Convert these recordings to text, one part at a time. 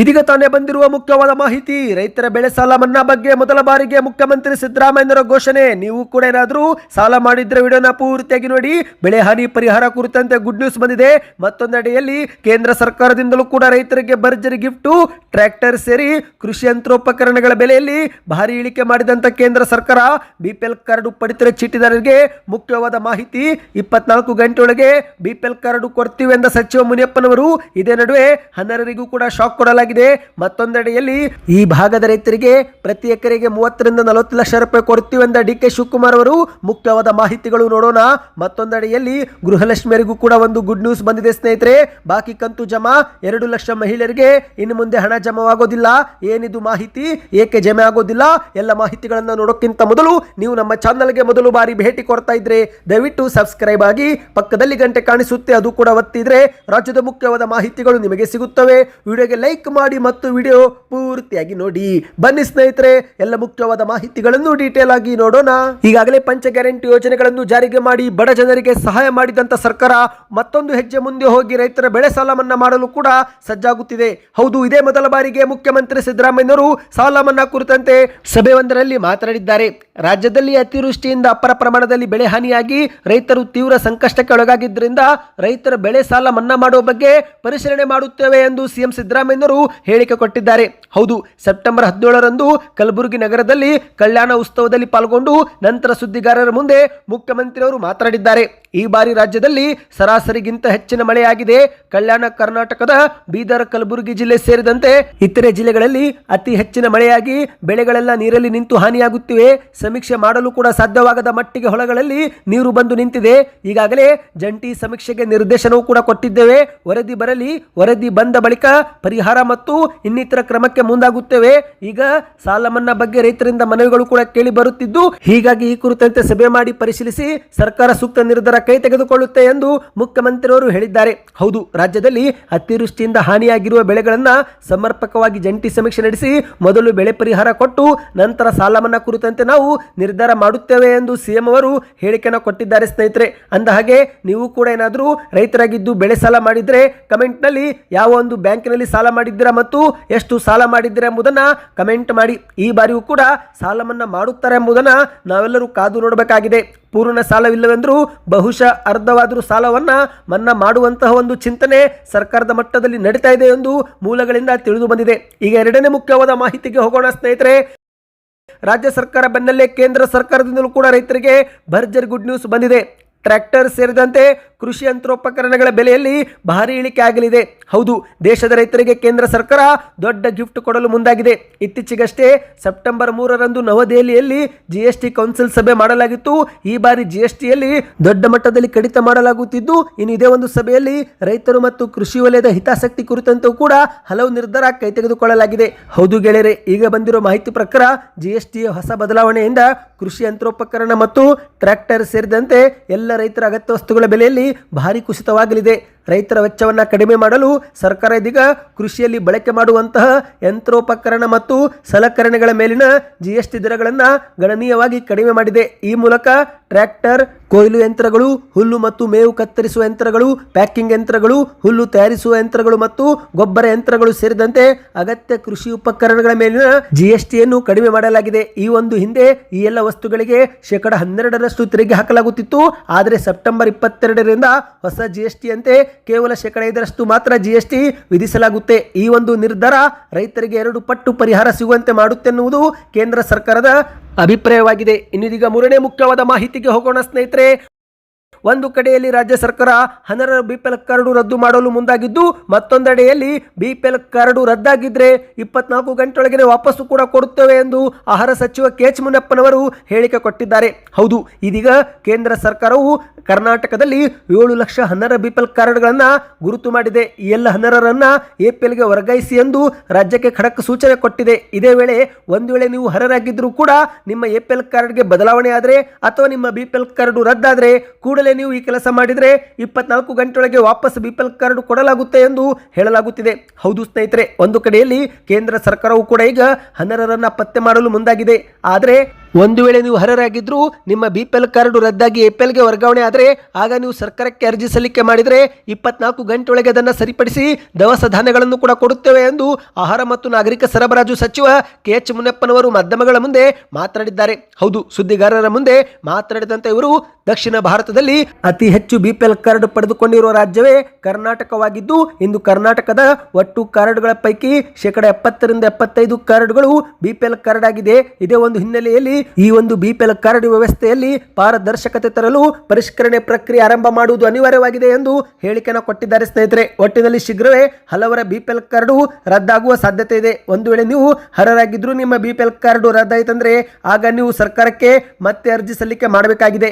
ಇದೀಗ ತಾನೇ ಬಂದಿರುವ ಮುಖ್ಯವಾದ ಮಾಹಿತಿ, ರೈತರ ಬೆಳೆ ಸಾಲ ಮನ್ನಾ ಬಗ್ಗೆ ಮೊದಲ ಬಾರಿಗೆ ಮುಖ್ಯಮಂತ್ರಿ ಸಿದ್ದರಾಮಯ್ಯರ ಘೋಷಣೆ. ನೀವು ಕೂಡ ಏನಾದರೂ ಸಾಲ ಮಾಡಿದ್ರೆ ವಿಡಿಯೋನ ಪೂರ್ತಿಯಾಗಿ ನೋಡಿ, ಬೆಳೆ ಹಾನಿ ಪರಿಹಾರ ಕುರಿತಂತೆ ಗುಡ್ ನ್ಯೂಸ್ ಬಂದಿದೆ. ಮತ್ತೊಂದೆಡೆಯಲ್ಲಿ ಕೇಂದ್ರ ಸರ್ಕಾರದಿಂದಲೂ ಕೂಡ ರೈತರಿಗೆ ಭರ್ಜರಿ ಗಿಫ್ಟು, ಟ್ರ್ಯಾಕ್ಟರ್ ಸೇರಿ ಕೃಷಿ ಯಂತ್ರೋಪಕರಣಗಳ ಬೆಲೆಯಲ್ಲಿ ಭಾರಿ ಇಳಿಕೆ ಮಾಡಿದಂತ ಕೇಂದ್ರ ಸರ್ಕಾರ. ಬಿಪಿಎಲ್ ಕಾರ್ಡ್ ಪಡಿತರ ಚೀಟಿದಾರರಿಗೆ ಮುಖ್ಯವಾದ ಮಾಹಿತಿ, ಇಪ್ಪತ್ನಾಲ್ಕು ಗಂಟೆಯೊಳಗೆ ಬಿಪಿಎಲ್ ಕಾರ್ಡ್ ಕೊಡ್ತೀವಿ ಎಂದ ಸಚಿವ ಮುನಿಯಪ್ಪನವರು. ಇದೇ ನಡುವೆ ಹನ್ನೆರಡರಿಗೂ ಕೂಡ ಶಾಕ್ ಕೊಡಲಾಗಿದೆ. ಮತ್ತೊಂದೆಡೆಯಲ್ಲಿ ಈ ಭಾಗದ ರೈತರಿಗೆ ಪ್ರತಿ ಎಕರೆಗೆ ಮೂವತ್ತರಿಂದ ನಲವತ್ತು ಲಕ್ಷ ರೂಪಾಯಿ ಕೊಡ್ತೀವಿ ಎಂದ ಡಿ ಕೆ ಶಿವಕುಮಾರ್ ಅವರು. ಮುಖ್ಯವಾದ ಮಾಹಿತಿಗಳು ನೋಡೋಣ. ಮತ್ತೊಂದೆಡೆಯಲ್ಲಿ ಗೃಹಲಕ್ಷ್ಮಿಯರಿಗೂ ಕೂಡ ಒಂದು ಗುಡ್ ನ್ಯೂಸ್ ಬಂದಿದೆ ಸ್ನೇಹಿತರೆ. ಬಾಕಿ ಕಂತು ಜಮಾ ಎರಡು ಲಕ್ಷ ಮಹಿಳೆಯರಿಗೆ. ಇನ್ನು ಮುಂದೆ ಹಣ ಜಮಾವಾಗೋದಿಲ್ಲ. ಏನಿದು ಮಾಹಿತಿ? ಏಕೆ ಜಮೆ ಆಗೋದಿಲ್ಲ? ಎಲ್ಲ ಮಾಹಿತಿಗಳನ್ನು ನೋಡೋಕ್ಕಿಂತ ಮೊದಲು ನೀವು ನಮ್ಮ ಚಾನಲ್ಗೆ ಮೊದಲು ಬಾರಿ ಭೇಟಿ ಕೊಡ್ತಾ ಇದ್ರೆ ದಯವಿಟ್ಟು ಸಬ್ಸ್ಕ್ರೈಬ್ ಆಗಿ ಪಕ್ಕದಲ್ಲಿ ಗಂಟೆ ಕಾಣಿಸುತ್ತೆ. ಅದು ಕೂಡ ಒತ್ತಿದ್ರೆ ರಾಜ್ಯದ ಮುಖ್ಯವಾದ ಮಾಹಿತಿಗಳು ನಿಮಗೆ ಸಿಗುತ್ತವೆ. ವಿಡಿಯೋಗೆ ಲೈಕ್ ಮಾಡಿ ಮತ್ತು ವಿಡಿಯೋ ಪೂರ್ತಿಯಾಗಿ ನೋಡಿ. ಬನ್ನಿ ಸ್ನೇಹಿತರೆ, ಎಲ್ಲ ಮುಖ್ಯವಾದ ಮಾಹಿತಿಗಳನ್ನು ಡೀಟೇಲ್ ಆಗಿ ನೋಡೋಣ. ಈಗಾಗಲೇ ಪಂಚ ಗ್ಯಾರಂಟಿ ಯೋಜನೆಗಳನ್ನು ಜಾರಿಗೆ ಮಾಡಿ ಬಡ ಜನರಿಗೆ ಸಹಾಯ ಮಾಡಿದಂತ ಸರ್ಕಾರ ಮತ್ತೊಂದು ಹೆಜ್ಜೆ ಮುಂದೆ ಹೋಗಿ ರೈತರ ಬೆಳೆ ಸಾಲ ಮನ್ನಾ ಮಾಡಲು ಕೂಡ ಸಜ್ಜಾಗುತ್ತಿದೆ. ಹೌದು, ಇದೇ ಮೊದಲ ಬಾರಿಗೆ ಮುಖ್ಯಮಂತ್ರಿ ಸಿದ್ದರಾಮಯ್ಯನವರು ಸಾಲ ಮನ್ನಾ ಕುರಿತಂತೆ ಸಭೆಯೊಂದರಲ್ಲಿ ಮಾತನಾಡಿದ್ದಾರೆ. ರಾಜ್ಯದಲ್ಲಿ ಅತಿವೃಷ್ಟಿಯಿಂದ ಅಪರ ಪ್ರಮಾಣದಲ್ಲಿ ಬೆಳೆ ಹಾನಿಯಾಗಿ ರೈತರು ತೀವ್ರ ಸಂಕಷ್ಟಕ್ಕೆ ಒಳಗಾಗಿದ್ದರಿಂದ ರೈತರ ಬೆಳೆ ಸಾಲ ಮನ್ನಾ ಮಾಡುವ ಬಗ್ಗೆ ಪರಿಶೀಲನೆ ಮಾಡುತ್ತೇವೆ ಎಂದು ಸಿಎಂ ಸಿದ್ದರಾಮಯ್ಯನವರು ಹೇಳಿಕೆ ಕೊಟ್ಟಿದ್ದಾರೆ. ಹೌದು, ಸೆಪ್ಟೆಂಬರ್ ಹದಿನೇಳರಂದು ಕಲಬುರಗಿ ನಗರದಲ್ಲಿ ಕಲ್ಯಾಣ ಉತ್ಸವದಲ್ಲಿ ಪಾಲ್ಗೊಂಡು ನಂತರ ಸುದ್ದಿಗಾರರ ಮುಂದೆ ಮುಖ್ಯಮಂತ್ರಿಯವರು ಮಾತನಾಡಿದ್ದಾರೆ. ಈ ಬಾರಿ ರಾಜ್ಯದಲ್ಲಿ ಸರಾಸರಿಗಿಂತ ಹೆಚ್ಚಿನ ಮಳೆಯಾಗಿದೆ. ಕಲ್ಯಾಣ ಕರ್ನಾಟಕದ ಬೀದರ್, ಕಲಬುರಗಿ ಜಿಲ್ಲೆ ಸೇರಿದಂತೆ ಇತರೆ ಜಿಲ್ಲೆಗಳಲ್ಲಿ ಅತಿ ಹೆಚ್ಚಿನ ಮಳೆಯಾಗಿ ಬೆಳೆಗಳೆಲ್ಲ ನೀರಲ್ಲಿ ನಿಂತು ಹಾನಿಯಾಗುತ್ತಿವೆ. ಸಮೀಕ್ಷೆ ಮಾಡಲು ಕೂಡ ಸಾಧ್ಯವಾಗದ ಮಟ್ಟಿಗೆ ಹೊಲಗಳಲ್ಲಿ ನೀರು ಬಂದು ನಿಂತಿದೆ. ಈಗಾಗಲೇ ಜಂಟಿ ಸಮೀಕ್ಷೆಗೆ ನಿರ್ದೇಶನವೂ ಕೂಡ ಕೊಟ್ಟಿದ್ದೇವೆ. ವರದಿ ಬರಲಿ, ವರದಿ ಬಂದ ಬಳಿಕ ಪರಿಹಾರ ಮತ್ತು ಇನ್ನಿತರ ಕ್ರಮಕ್ಕೆ ಮುಂದಾಗುತ್ತೇವೆ. ಈಗ ಸಾಲ ಮನ್ನಾ ಬಗ್ಗೆ ರೈತರಿಂದ ಮನವಿಗಳು ಕೂಡ ಕೇಳಿ ಬರುತ್ತಿದ್ದು, ಹೀಗಾಗಿ ಈ ಕುರಿತಂತೆ ಸಭೆ ಮಾಡಿ ಪರಿಶೀಲಿಸಿ ಸರ್ಕಾರ ಸೂಕ್ತ ನಿರ್ಧಾರ ಕೈ ತೆಗೆದುಕೊಳ್ಳುತ್ತೆ ಎಂದು ಮುಖ್ಯಮಂತ್ರಿಯವರು ಹೇಳಿದ್ದಾರೆ. ಹೌದು, ರಾಜ್ಯದಲ್ಲಿ ಅತಿವೃಷ್ಟಿಯಿಂದ ಹಾನಿಯಾಗಿರುವ ಬೆಳೆಗಳನ್ನ ಸಮರ್ಪಕವಾಗಿ ಜಂಟಿ ಸಮೀಕ್ಷೆ ನಡೆಸಿ ಮೊದಲು ಬೆಳೆ ಪರಿಹಾರ ಕೊಟ್ಟು ನಂತರ ಸಾಲ ಮನ್ನಾ ಕುರಿತಂತೆ ನಾವು ನಿರ್ಧಾರ ಮಾಡುತ್ತೇವೆ ಎಂದು ಸಿಎಂ ಅವರು ಹೇಳಿಕೆಯನ್ನು ಕೊಟ್ಟಿದ್ದಾರೆ ಸ್ನೇಹಿತರೆ. ಅಂದ ಹಾಗೆ ನೀವು ಕೂಡ ಏನಾದರೂ ರೈತರಾಗಿದ್ದು ಬೆಳೆ ಸಾಲ ಮಾಡಿದ್ರೆ ಕಮೆಂಟ್ನಲ್ಲಿ ಯಾವ ಒಂದು ಬ್ಯಾಂಕಿನಲ್ಲಿ ಸಾಲ ಮಾಡಿದ್ದೀರಾ ಮತ್ತು ಎಷ್ಟು ಸಾಲ ಮಾಡಿದ್ದೀರಾ ಎಂಬುದನ್ನು ಕಮೆಂಟ್ ಮಾಡಿ. ಈ ಬಾರಿಯೂ ಕೂಡ ಸಾಲ ಮನ್ನಾ ಮಾಡುತ್ತಾರೆ ಎಂಬುದನ್ನು ನಾವೆಲ್ಲರೂ ಕಾದು ನೋಡಬೇಕಾಗಿದೆ. ಪೂರ್ಣ ಸಾಲವಿಲ್ಲವೆಂದರೂ ಬಹುಶಃ ಅರ್ಧವಾದರೂ ಸಾಲವನ್ನು ಮನ್ನಾ ಮಾಡುವಂತಹ ಒಂದು ಚಿಂತನೆ ಸರ್ಕಾರದ ಮಟ್ಟದಲ್ಲಿ ನಡೀತಾ ಇದೆ ಎಂದು ಮೂಲಗಳಿಂದ ತಿಳಿದು ಬಂದಿದೆ. ಈಗ ಎರಡನೇ ಮುಖ್ಯವಾದ ಮಾಹಿತಿಗೆ ಹೋಗೋಣ ಸ್ನೇಹಿತರೆ. ರಾಜ್ಯ ಸರ್ಕಾರ ಬೆನ್ನಲ್ಲೇ ಕೇಂದ್ರ ಸರ್ಕಾರದಿಂದಲೂ ಕೂಡ ರೈತರಿಗೆ ಭರ್ಜರಿ ಗುಡ್ ನ್ಯೂಸ್ ಬಂದಿದೆ. ಟ್ರ್ಯಾಕ್ಟರ್ ಸೇರಿದಂತೆ ಕೃಷಿ ಯಂತ್ರೋಪಕರಣಗಳ ಬೆಲೆಯಲ್ಲಿ ಭಾರಿ ಇಳಿಕೆ ಆಗಲಿದೆ. ಹೌದು, ದೇಶದ ರೈತರಿಗೆ ಕೇಂದ್ರ ಸರ್ಕಾರ ದೊಡ್ಡ ಗಿಫ್ಟ್ ಕೊಡಲು ಮುಂದಾಗಿದೆ. ಇತ್ತೀಚೆಗಷ್ಟೇ ಸೆಪ್ಟೆಂಬರ್ ಮೂರರಂದು ನವದೆಹಲಿಯಲ್ಲಿ ಜಿಎಸ್ಟಿ ಕೌನ್ಸಿಲ್ ಸಭೆ ಮಾಡಲಾಗಿತ್ತು. ಈ ಬಾರಿ ಜಿಎಸ್ಟಿಯಲ್ಲಿ ದೊಡ್ಡ ಮಟ್ಟದಲ್ಲಿ ಕಡಿತ ಮಾಡಲಾಗುತ್ತಿದ್ದು, ಇನ್ನು ಇದೇ ಒಂದು ಸಭೆಯಲ್ಲಿ ರೈತರು ಮತ್ತು ಕೃಷಿ ವಲಯದ ಹಿತಾಸಕ್ತಿ ಕುರಿತಂತೂ ಕೂಡ ಹಲವು ನಿರ್ಧಾರ ಕೈ ತೆಗೆದುಕೊಳ್ಳಲಾಗಿದೆ ಹೌದು ಗೆಳೆಯರೆ, ಈಗ ಬಂದಿರೋ ಮಾಹಿತಿ ಪ್ರಕಾರ ಜಿಎಸ್ಟಿ ಹೊಸ ಬದಲಾವಣೆಯಿಂದ ಕೃಷಿ ಯಂತ್ರೋಪಕರಣ ಮತ್ತು ಟ್ರ್ಯಾಕ್ಟರ್ ಸೇರಿದಂತೆ ಎಲ್ಲ ರೈತರ ಅಗತ್ಯ ವಸ್ತುಗಳ ಬೆಲೆಯಲ್ಲಿ ಭಾರಿ ಕುಸಿತವಾಗಲಿದೆ. ರೈತರ ವೆಚ್ಚವನ್ನು ಕಡಿಮೆ ಮಾಡಲು ಸರ್ಕಾರ ಇದೀಗ ಕೃಷಿಯಲ್ಲಿ ಬಳಕೆ ಮಾಡುವಂತಹ ಯಂತ್ರೋಪಕರಣ ಮತ್ತು ಸಲಕರಣೆಗಳ ಮೇಲಿನ ಜಿ ಎಸ್ ಟಿ ದರಗಳನ್ನು ಗಣನೀಯವಾಗಿ ಕಡಿಮೆ ಮಾಡಿದೆ. ಈ ಮೂಲಕ ಟ್ರ್ಯಾಕ್ಟರ್, ಕೊಯ್ಲು ಯಂತ್ರಗಳು, ಹುಲ್ಲು ಮತ್ತು ಮೇವು ಕತ್ತರಿಸುವ ಯಂತ್ರಗಳು, ಪ್ಯಾಕಿಂಗ್ ಯಂತ್ರಗಳು, ಹುಲ್ಲು ತಯಾರಿಸುವ ಯಂತ್ರಗಳು ಮತ್ತು ಗೊಬ್ಬರ ಯಂತ್ರಗಳು ಸೇರಿದಂತೆ ಅಗತ್ಯ ಕೃಷಿ ಉಪಕರಣಗಳ ಮೇಲಿನ ಜಿಎಸ್ಟಿಯನ್ನು ಕಡಿಮೆ ಮಾಡಲಾಗಿದೆ. ಈ ಒಂದು ಹಿಂದೆ ಈ ಎಲ್ಲ ವಸ್ತುಗಳಿಗೆ ಶೇಕಡ ಹನ್ನೆರಡರಷ್ಟು ತೆರಿಗೆ ಹಾಕಲಾಗುತ್ತಿತ್ತು. ಆದರೆ ಸೆಪ್ಟೆಂಬರ್ ಇಪ್ಪತ್ತೆರಡರಿಂದ ಹೊಸ ಜಿಎಸ್ಟಿ ಅಂತೆ ಕೇವಲ ಶೇಕಡ ಐದರಷ್ಟು ಮಾತ್ರ ಜಿಎಸ್ಟಿ ವಿಧಿಸಲಾಗುತ್ತೆ. ಈ ಒಂದು ನಿರ್ಧಾರ ರೈತರಿಗೆ ಎರಡು ಪಟ್ಟು ಪರಿಹಾರ ಸಿಗುವಂತೆ ಮಾಡುತ್ತೆ ಎನ್ನುವುದು ಕೇಂದ್ರ ಸರ್ಕಾರದ ಅಭಿಪ್ರಾಯವಾಗಿದೆ. ಇನ್ನಿದೀಗ ಮೂರನೇ ಮುಖ್ಯವಾದ ಮಾಹಿತಿಗೆ ಹೋಗೋಣ ಸ್ನೇಹಿತರೆ. ಒಂದು ಕಡೆಯಲ್ಲಿ ರಾಜ್ಯ ಸರ್ಕಾರ ಹನರ ಬಿಪಿಎಲ್ ಕಾರ್ಡು ರದ್ದು ಮಾಡಲು ಮುಂದಾಗಿದ್ದು, ಮತ್ತೊಂದೆಡೆಯಲ್ಲಿ ಬಿಪಿಎಲ್ ಕಾರ್ಡು ರದ್ದಾಗಿದ್ರೆ ಇಪ್ಪತ್ನಾಲ್ಕು ಗಂಟೆಯೊಳಗೆ ವಾಪಸ್ಸು ಕೂಡ ಕೊಡುತ್ತೇವೆ ಎಂದು ಆಹಾರ ಸಚಿವ ಕೆ ಎಚ್ ಮುನಪ್ಪನವರು ಹೇಳಿಕೆ ಕೊಟ್ಟಿದ್ದಾರೆ. ಹೌದು, ಇದೀಗ ಕೇಂದ್ರ ಸರ್ಕಾರವು ಕರ್ನಾಟಕದಲ್ಲಿ ಏಳು ಲಕ್ಷ ಹನ್ನರ ಬಿಪಿಎಲ್ ಕಾರ್ಡ್ಗಳನ್ನು ಗುರುತು ಮಾಡಿದೆ. ಈ ಎಲ್ಲ ಹನ್ನೆರಡರನ್ನ ಎಪಿಎಲ್ಗೆ ವರ್ಗಾಯಿಸಿ ಎಂದು ರಾಜ್ಯಕ್ಕೆ ಖಡಕ್ ಸೂಚನೆ ಕೊಟ್ಟಿದೆ. ಇದೇ ವೇಳೆ ಒಂದು ವೇಳೆ ನೀವು ಹರರಾಗಿದ್ದರೂ ಕೂಡ ನಿಮ್ಮ ಎಪಿಎಲ್ ಕಾರ್ಡ್ಗೆ ಬದಲಾವಣೆ ಆದರೆ ಅಥವಾ ನಿಮ್ಮ ಬಿಪಿಎಲ್ ಕಾರ್ಡು ರದ್ದಾದರೆ ಕೂಡಲೇ ನೀವು ಈ ಕೆಲಸ ಮಾಡಿದರೆ ಇಪ್ಪತ್ನಾಲ್ಕು ಗಂಟೆಯೊಳಗೆ ವಾಪಸ್ ಬಿಪಲ್ ಕಾರ್ಡ್ ಕೊಡಲಾಗುತ್ತೆ ಎಂದು ಹೇಳಲಾಗುತ್ತಿದೆ. ಹೌದು ಸ್ನೇಹಿತರೆ, ಒಂದು ಕಡೆಯಲ್ಲಿ ಕೇಂದ್ರ ಸರ್ಕಾರವು ಕೂಡ ಈಗ ಹನ್ನೆರಡರನ್ನ ಪತ್ತೆ ಮಾಡಲು ಮುಂದಾಗಿದೆ. ಆದರೆ ಒಂದು ವೇಳೆ ನೀವು ಹರರಾಗಿದ್ರು ನಿಮ್ಮ ಬಿ ಪಿ ಎಲ್ ಕಾರ್ಡ್ ರದ್ದಾಗಿ ಎ ಪಿ ಎಲ್ಗೆ ವರ್ಗಾವಣೆ ಆದರೆ ಆಗ ನೀವು ಸರ್ಕಾರಕ್ಕೆ ಅರ್ಜಿ ಸಲ್ಲಿಕೆ ಮಾಡಿದರೆ ಇಪ್ಪತ್ನಾಲ್ಕು ಗಂಟೆ ಒಳಗೆ ಅದನ್ನು ಸರಿಪಡಿಸಿ ದವಸ ಧಾನ್ಯಗಳನ್ನು ಕೂಡ ಕೊಡುತ್ತೇವೆ ಎಂದು ಆಹಾರ ಮತ್ತು ನಾಗರಿಕ ಸರಬರಾಜು ಸಚಿವ ಕೆ ಎಚ್ ಮುನಿಯಪ್ಪನವರು ಮಾಧ್ಯಮಗಳ ಮುಂದೆ ಮಾತನಾಡಿದ್ದಾರೆ. ಹೌದು, ಸುದ್ದಿಗಾರರ ಮುಂದೆ ಮಾತನಾಡಿದಂತೆ ಇವರು ದಕ್ಷಿಣ ಭಾರತದಲ್ಲಿ ಅತಿ ಹೆಚ್ಚು ಬಿ ಪಿ ಎಲ್ ಕಾರ್ಡ್ ಪಡೆದುಕೊಂಡಿರುವ ರಾಜ್ಯವೇ ಕರ್ನಾಟಕವಾಗಿದ್ದು, ಇಂದು ಕರ್ನಾಟಕದ ಒಟ್ಟು ಕಾರ್ಡ್ಗಳ ಪೈಕಿ ಶೇಕಡ ಎಪ್ಪತ್ತರಿಂದ ಎಪ್ಪತ್ತೈದು ಕಾರ್ಡ್ಗಳು ಬಿ ಪಿ ಎಲ್ ಕಾರ್ಡ್ ಆಗಿದೆ. ಇದೇ ಒಂದು ಹಿನ್ನೆಲೆಯಲ್ಲಿ ಈ ಒಂದು ಬಿಪಿಎಲ್ ಕಾರ್ಡ್ ವ್ಯವಸ್ಥೆಯಲ್ಲಿ ಪಾರದರ್ಶಕತೆ ತರಲು ಪರಿಷ್ಕರಣೆ ಪ್ರಕ್ರಿಯೆ ಆರಂಭ ಮಾಡುವುದು ಅನಿವಾರ್ಯವಾಗಿದೆ ಎಂದು ಹೇಳಿಕೆಯನ್ನು ಕೊಟ್ಟಿದ್ದಾರೆ ಸ್ನೇಹಿತರೆ. ಒಟ್ಟಿನಲ್ಲಿ ಶೀಘ್ರವೇ ಹಲವರ ಬಿಪಿಎಲ್ ಕಾರ್ಡು ರದ್ದಾಗುವ ಸಾಧ್ಯತೆ ಇದೆ. ಒಂದು ವೇಳೆ ನೀವು ಹರರಾಗಿದ್ರು ನಿಮ್ಮ ಬಿಪಿಎಲ್ ಕಾರ್ಡ್ ಎಲ್ ಕಾರ್ಡು ರದ್ದಾಯಿತಂದ್ರೆ ಆಗ ನೀವು ಸರ್ಕಾರಕ್ಕೆ ಮತ್ತೆ ಅರ್ಜಿ ಸಲ್ಲಿಕೆ ಮಾಡಬೇಕಾಗಿದೆ.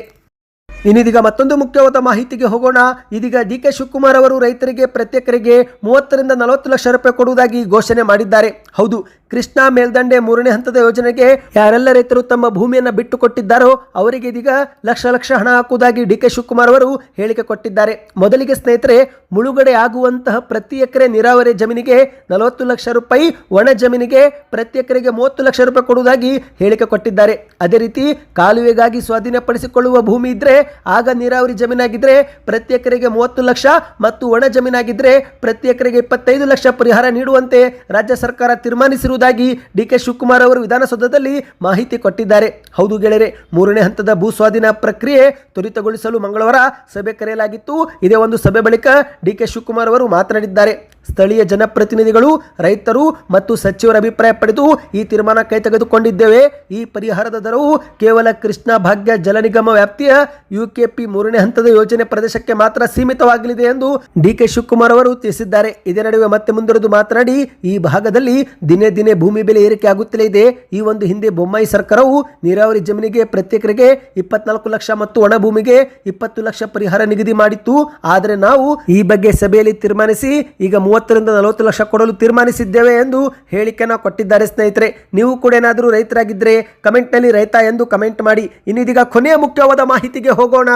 ಇನ್ನಿದೀಗ ಮತ್ತೊಂದು ಮುಖ್ಯವಾದ ಮಾಹಿತಿಗೆ ಹೋಗೋಣ. ಇದೀಗ ಡಿ ಕೆ ಶಿವಕುಮಾರ್ ಅವರು ರೈತರಿಗೆ, ಪ್ರತ್ಯೇಕರಿಗೆ ಮೂವತ್ತರಿಂದ ನಲವತ್ತು ಲಕ್ಷ ರೂಪಾಯಿ ಕೊಡುವುದಾಗಿ ಘೋಷಣೆ ಮಾಡಿದ್ದಾರೆ. ಹೌದು, ಕೃಷ್ಣಾ ಮೇಲ್ದಂಡೆ ಮೂರನೇ ಹಂತದ ಯೋಜನೆಗೆ ಯಾರೆಲ್ಲ ರೈತರು ತಮ್ಮ ಭೂಮಿಯನ್ನು ಬಿಟ್ಟು ಕೊಟ್ಟಿದ್ದಾರೋ ಅವರಿಗೆ ಇದೀಗ ಲಕ್ಷ ಲಕ್ಷ ಹಣ ಹಾಕುವುದಾಗಿ ಡಿ ಕೆ ಶಿವಕುಮಾರ್ ಅವರು ಹೇಳಿಕೆ ಕೊಟ್ಟಿದ್ದಾರೆ. ಮೊದಲಿಗೆ ಸ್ನೇಹಿತರೆ, ಮುಳುಗಡೆ ಆಗುವಂತಹ ಪ್ರತಿ ಎಕರೆ ನೀರಾವರಿ ಜಮೀನಿಗೆ ನಲವತ್ತು ಲಕ್ಷ ರೂಪಾಯಿ, ಒಣ ಜಮೀನಿಗೆ ಪ್ರತಿ ಎಕರೆಗೆ ಮೂವತ್ತು ಲಕ್ಷ ರೂಪಾಯಿ ಕೊಡುವುದಾಗಿ ಹೇಳಿಕೆ ಕೊಟ್ಟಿದ್ದಾರೆ. ಅದೇ ರೀತಿ ಕಾಲುವೆಗಾಗಿ ಸ್ವಾಧೀನಪಡಿಸಿಕೊಳ್ಳುವ ಭೂಮಿ ಇದ್ರೆ ಆಗ ನೀರಾವರಿ ಜಮೀನಾಗಿದ್ದರೆ ಪ್ರತಿ ಎಕರೆಗೆ ಮೂವತ್ತು ಲಕ್ಷ ಮತ್ತು ಒಣ ಜಮೀನಾಗಿದ್ದರೆ ಪ್ರತಿ ಎಕರೆಗೆ ಇಪ್ಪತ್ತೈದು ಲಕ್ಷ ಪರಿಹಾರ ನೀಡುವಂತೆ ರಾಜ್ಯ ಸರ್ಕಾರ ತೀರ್ಮಾನಿಸಿರುವುದಾಗಿ ಡಿ ಕೆ ಶಿವಕುಮಾರ್ ಅವರು ವಿಧಾನಸೌಧದಲ್ಲಿ ಮಾಹಿತಿ ಕೊಟ್ಟಿದ್ದಾರೆ. ಹೌದು ಗೆಳೆಯರೆ, ಮೂರನೇ ಹಂತದ ಭೂ ಸ್ವಾಧೀನ ಪ್ರಕ್ರಿಯೆ ತ್ವರಿತಗೊಳಿಸಲು ಮಂಗಳವಾರ ಸಭೆ ಕರೆಯಲಾಗಿತ್ತು. ಇದೇ ಒಂದು ಸಭೆ ಬಳಿಕ ಡಿ ಕೆ ಶಿವಕುಮಾರ್ ಅವರು ಮಾತನಾಡಿದ್ದಾರೆ. ಸ್ಥಳೀಯ ಜನಪ್ರತಿನಿಧಿಗಳು, ರೈತರು ಮತ್ತು ಸಚಿವರ ಅಭಿಪ್ರಾಯ ಪಡೆದು ಈ ತೀರ್ಮಾನ ಕೈ ತೆಗೆದುಕೊಂಡಿದ್ದೇವೆ ಈ ಪರಿಹಾರದ ದರವು ಕೇವಲ ಕೃಷ್ಣ ಭಾಗ್ಯ ಜಲ ನಿಗಮ ವ್ಯಾಪ್ತಿಯ ಯುಕೆಪಿ ಮೂರನೇ ಹಂತದ ಯೋಜನೆ ಪ್ರದೇಶಕ್ಕೆ ಮಾತ್ರ ಸೀಮಿತವಾಗಲಿದೆ ಎಂದು ಡಿ ಕೆ ಶಿವಕುಮಾರ್ ಅವರು ತಿಳಿಸಿದ್ದಾರೆ. ಇದೇ ನಡುವೆ ಮತ್ತೆ ಮುಂದುವರೆದು ಮಾತನಾಡಿ, ಈ ಭಾಗದಲ್ಲಿ ದಿನೇ ದಿನೇ ಭೂಮಿ ಬೆಲೆ ಏರಿಕೆ ಆಗುತ್ತಲೇ ಇದೆ. ಈ ಒಂದು ಹಿಂದೆ ಬೊಮ್ಮಾಯಿ ಸರ್ಕಾರವು ನೀರಾವರಿ ಜಮೀನಿಗೆ ಪ್ರತ್ಯೇಕರಿಗೆ ಇಪ್ಪತ್ನಾಲ್ಕು ಲಕ್ಷ ಮತ್ತು ಒಣ ಭೂಮಿಗೆ ಇಪ್ಪತ್ತು ಲಕ್ಷ ಪರಿಹಾರ ನಿಗದಿ ಮಾಡಿತ್ತು. ಆದರೆ ನಾವು ಈ ಬಗ್ಗೆ ಸಭೆಯಲ್ಲಿ ತೀರ್ಮಾನಿಸಿ ಈಗ ಮೂವತ್ತರಿಂದ ನಲವತ್ತು ಲಕ್ಷ ಕೊಡಲು ತೀರ್ಮಾನಿಸಿದ್ದೇವೆ ಎಂದು ಹೇಳಿಕೆಯನ್ನು ಕೊಟ್ಟಿದ್ದಾರೆ ಸ್ನೇಹಿತರೆ. ನೀವು ಕೂಡ ಏನಾದರೂ ರೈತರಾಗಿದ್ದರೆ ಕಮೆಂಟ್ನಲ್ಲಿ ರೈತ ಎಂದು ಕಮೆಂಟ್ ಮಾಡಿ. ಇನ್ನಿದೀಗ ಕೊನೆಯ ಮುಖ್ಯವಾದ ಮಾಹಿತಿಗೆ ಹೋಗೋಣ.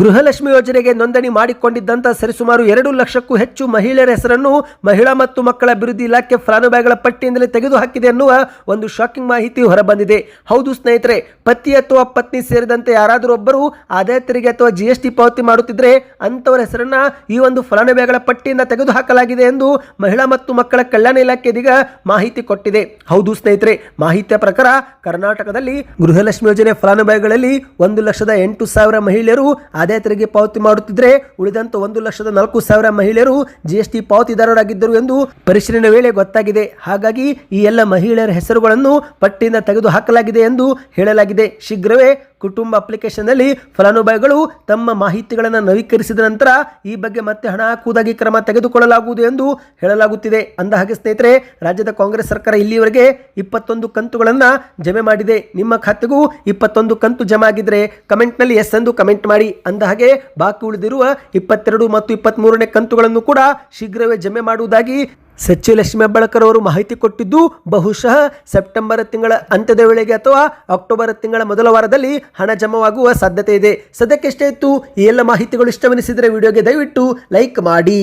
ಗೃಹಲಕ್ಷ್ಮಿ ಯೋಜನೆಗೆ ನೋಂದಣಿ ಮಾಡಿಕೊಂಡಿದ್ದಂಥ ಸರಿಸುಮಾರು ಎರಡು ಲಕ್ಷಕ್ಕೂ ಹೆಚ್ಚು ಮಹಿಳೆಯರ ಹೆಸರನ್ನು ಮಹಿಳಾ ಮತ್ತು ಮಕ್ಕಳ ಅಭಿವೃದ್ಧಿ ಇಲಾಖೆ ಫಲಾನುಭವಿಗಳ ಪಟ್ಟಿಯಿಂದಲೇ ತೆಗೆದುಹಾಕಿದೆ ಎನ್ನುವ ಒಂದು ಶಾಕಿಂಗ್ ಮಾಹಿತಿ ಹೊರಬಂದಿದೆ. ಹೌದು ಸ್ನೇಹಿತರೆ, ಪತಿ ಅಥವಾ ಪತ್ನಿ ಸೇರಿದಂತೆ ಯಾರಾದರೂ ಒಬ್ಬರು ಆದಾಯ ತೆರಿಗೆ ಅಥವಾ ಜಿ ಎಸ್ ಟಿ ಪಾವತಿ ಮಾಡುತ್ತಿದ್ದರೆ ಅಂಥವರ ಹೆಸರನ್ನ ಈ ಒಂದು ಫಲಾನುಭವಿಗಳ ಪಟ್ಟಿಯಿಂದ ತೆಗೆದುಹಾಕಲಾಗಿದೆ ಎಂದು ಮಹಿಳಾ ಮತ್ತು ಮಕ್ಕಳ ಕಲ್ಯಾಣ ಇಲಾಖೆ ಇದೀಗ ಮಾಹಿತಿ ಕೊಟ್ಟಿದೆ. ಹೌದು ಸ್ನೇಹಿತರೆ, ಮಾಹಿತಿಯ ಪ್ರಕಾರ ಕರ್ನಾಟಕದಲ್ಲಿ ಗೃಹಲಕ್ಷ್ಮಿ ಯೋಜನೆ ಫಲಾನುಭವಿಗಳಲ್ಲಿ ಒಂದು ಲಕ್ಷದ ಎಂಟು ಸಾವಿರ ಮಹಿಳೆಯರು ಆದಾಯ ತೆರಿಗೆ ಪಾವತಿ ಮಾಡುತ್ತಿದ್ದರೆ ಉಳಿದಂತ ಒಂದು ಲಕ್ಷದ ನಾಲ್ಕು ಸಾವಿರ ಮಹಿಳೆಯರು ಜಿಎಸ್ಟಿ ಪಾವತಿದಾರರಾಗಿದ್ದರು ಎಂದು ಪರಿಶೀಲನೆ ವೇಳೆ ಗೊತ್ತಾಗಿದೆ. ಹಾಗಾಗಿ ಈ ಎಲ್ಲ ಮಹಿಳೆಯರ ಹೆಸರುಗಳನ್ನು ಪಟ್ಟಿಯಿಂದ ತೆಗೆದು ಹಾಕಲಾಗಿದೆ ಎಂದು ಹೇಳಲಾಗಿದೆ. ಶೀಘ್ರವೇ ಕುಟುಂಬ ಅಪ್ಲಿಕೇಶನ್ನಲ್ಲಿ ಫಲಾನುಭವಿಗಳು ತಮ್ಮ ಮಾಹಿತಿಗಳನ್ನು ನವೀಕರಿಸಿದ ನಂತರ ಈ ಬಗ್ಗೆ ಮತ್ತೆ ಹಣ ಹಾಕುವುದಾಗಿ ಕ್ರಮ ತೆಗೆದುಕೊಳ್ಳಲಾಗುವುದು ಎಂದು ಹೇಳಲಾಗುತ್ತಿದೆ. ಅಂದ ಹಾಗೆ ಸ್ನೇಹಿತರೆ, ರಾಜ್ಯದ ಕಾಂಗ್ರೆಸ್ ಸರ್ಕಾರ ಇಲ್ಲಿಯವರೆಗೆ ಇಪ್ಪತ್ತೊಂದು ಕಂತುಗಳನ್ನು ಜಮೆ ಮಾಡಿದೆ. ನಿಮ್ಮ ಖಾತೆಗೂ ಇಪ್ಪತ್ತೊಂದು ಕಂತು ಜಮಾ ಆಗಿದ್ರೆ ಕಮೆಂಟ್ನಲ್ಲಿ ಎಸ್ ಎಂದು ಕಮೆಂಟ್ ಮಾಡಿ. ಅಂದ ಹಾಗೆ ಬಾಕಿ ಉಳಿದಿರುವ ಇಪ್ಪತ್ತೆರಡು ಮತ್ತು ಇಪ್ಪತ್ತ್ಮೂರನೇ ಕಂತುಗಳನ್ನು ಕೂಡ ಶೀಘ್ರವೇ ಜಮೆ ಮಾಡುವುದಾಗಿ ಸಚಿವ ಲಕ್ಷ್ಮಿ ಹೆಬ್ಬಾಳ್ಕರ್ ಅವರು ಮಾಹಿತಿ ಕೊಟ್ಟಿದ್ದು ಬಹುಶಃ ಸೆಪ್ಟೆಂಬರ್ ತಿಂಗಳ ಅಂತ್ಯದ ವೇಳೆಗೆ ಅಥವಾ ಅಕ್ಟೋಬರ್ ತಿಂಗಳ ಮೊದಲ ವಾರದಲ್ಲಿ ಹಣ ಜಮವಾಗುವ ಸಾಧ್ಯತೆ ಇದೆ. ಸದ್ಯಕ್ಕೆ ಇಷ್ಟೇ ಇತ್ತು, ಈ ಎಲ್ಲ ಮಾಹಿತಿಗಳು ಇಷ್ಟವೆನಿಸಿದರೆ ವಿಡಿಯೋಗೆ ದಯವಿಟ್ಟು ಲೈಕ್ ಮಾಡಿ.